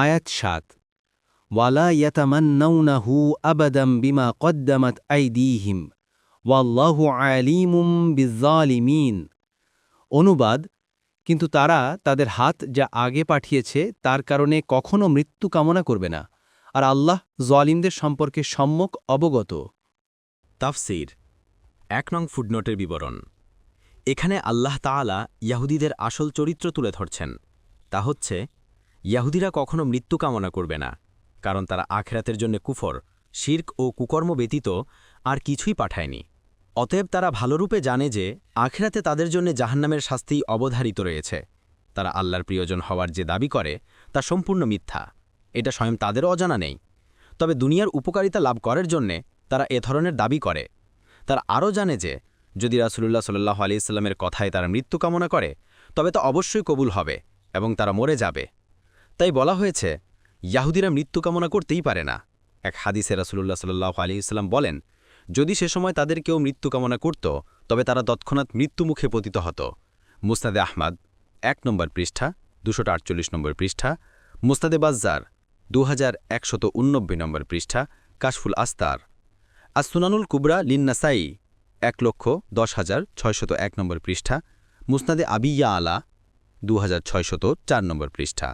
আয়াত সাত। ওয়ালা ইয়াতামান্নাউনাহু আবাদাম বিমা কদ্দামাত আইদিহিম। ওয়াল্লাহু আলিমুম বিজ্জালিমিন। অনুবাদ, কিন্তু তারা তাদের হাত যা আগে পাঠিয়েছে তার কারণে কখনো মৃত্যু কামনা করবে না, আর আল্লাহ জলিমদের সম্পর্কে সম্যক অবগত। তাফসির, এক নং ফুটনোটের বিবরণ। এখানে আল্লাহ তাআলা ইয়াহুদীদের আসল চরিত্র তুলে ধরছেন। তা হচ্ছে ইয়াহুদীরা কখনো মৃত্যু কামনা করবে না, কারণ তারা আখেরাতের জন্য কুফর, শির্ক ও কুকর্ম ব্যতীত আর কিছুই পাঠায়নি। অতএব তারা ভালোরূপে জানে যে আখেরাতে তাদের জন্য জাহান্নামের শাস্তি অবধারিত রয়েছে। তারা আল্লাহর প্রিয়জন হওয়ার যে দাবি করে, তা সম্পূর্ণ মিথ্যা। এটা স্বয়ং তাদেরও অজানা নেই। তবে দুনিয়ার উপকারিতা লাভ করার জন্যে তারা এ ধরনের দাবি করে। তারা আরও জানে যে, যদি রাসুলুল্লাহ সাল্লাহ আলি ইসলামের কথায় তারা মৃত্যু কামনা করে, তবে তা অবশ্যই কবুল হবে এবং তারা মরে যাবে। তাই বলা হয়েছে, ইয়াহুদিরা মৃত্যু কামনা করতেই পারে না। এক হাদিসে রাসুলুল্লাহ সাল্লাহ আলী ইসলাম বলেন, যদি সে সময় তাদের কেউ মৃত্যু কামনা করত, তবে তারা তৎক্ষণাৎ মৃত্যুমুখে পতিত হতো। মুস্তাদে আহমাদ, এক নম্বর পৃষ্ঠা আটচল্লিশ নম্বর পৃষ্ঠা। মুস্তাদে বাজ্জার দু হাজার নম্বর পৃষ্ঠা, কাশফুল আস্তার। আসুনানুল কুবরা লিন্নাসাই, এক লক্ষ দশ হাজার ছয়শত এক নম্বর পৃষ্ঠা। মুসনাদে আবিয়া আলা দু হাজার ছয়শত চার নম্বর পৃষ্ঠা।